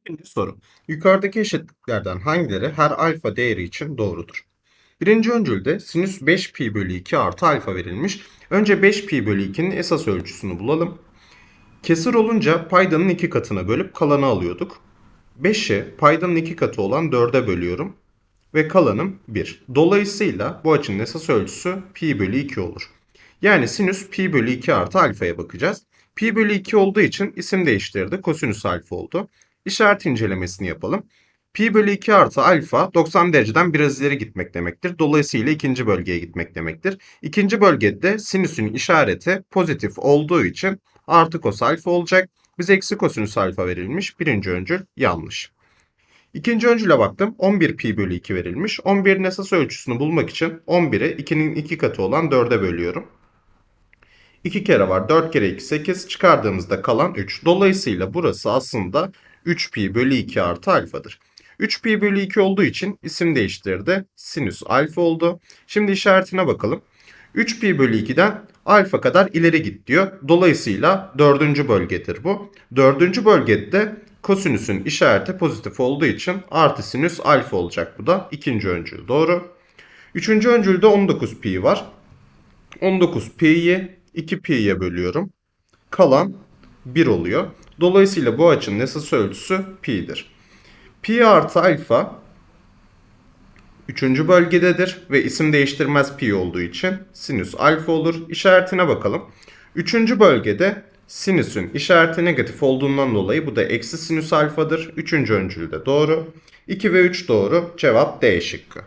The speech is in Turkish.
İkinci soru. Yukarıdaki eşitliklerden hangileri her alfa değeri için doğrudur? Birinci öncülde sinüs 5 pi bölü 2 artı alfa verilmiş. Önce 5 pi bölü 2'nin esas ölçüsünü bulalım. Kesir olunca paydanın iki katına bölüp kalanı alıyorduk. 5'i paydanın iki katı olan 4'e bölüyorum. Ve kalanım 1. Dolayısıyla bu açının esas ölçüsü pi bölü 2 olur. Yani sinüs pi bölü 2 artı alfaya bakacağız. Pi bölü 2 olduğu için isim değiştirdi. Kosinüs alfa oldu. İşaret incelemesini yapalım. Pi bölü 2 artı alfa 90 dereceden biraz ileri gitmek demektir. Dolayısıyla ikinci bölgeye gitmek demektir. İkinci bölgede sinüsün işareti pozitif olduğu için artı kos alfa olacak. Bize eksi kosinüs alfa verilmiş. Birinci öncül yanlış. İkinci öncüle baktım. 11 pi bölü 2 verilmiş. 11'in esas ölçüsünü bulmak için 11'i 2'nin 2 katı olan 4'e bölüyorum. 2 kere var. 4 kere 2 8. Çıkardığımızda kalan 3. Dolayısıyla burası aslında 3 pi bölü 2 artı alfadır. 3 pi bölü 2 olduğu için isim değiştirdi. Sinüs alfa oldu. Şimdi işaretine bakalım. 3 pi bölü 2'den alfa kadar ileri git diyor. Dolayısıyla dördüncü bölgedir bu. Dördüncü bölgede kosinüsün işareti pozitif olduğu için artı sinüs alfa olacak bu da. ikinci öncül doğru. Üçüncü öncülde 19 pi var. 19 pi'yi 2 pi'ye bölüyorum. Kalan 1 oluyor. Dolayısıyla bu açının esas ölçüsü pi'dir. Pi artı alfa üçüncü bölgededir ve isim değiştirmez pi olduğu için sinüs alfa olur. İşaretine bakalım. Üçüncü bölgede sinüsün işareti negatif olduğundan dolayı bu da eksi sinüs alfadır. Üçüncü öncülde doğru. 2 ve 3 doğru. Cevap D şıkkı.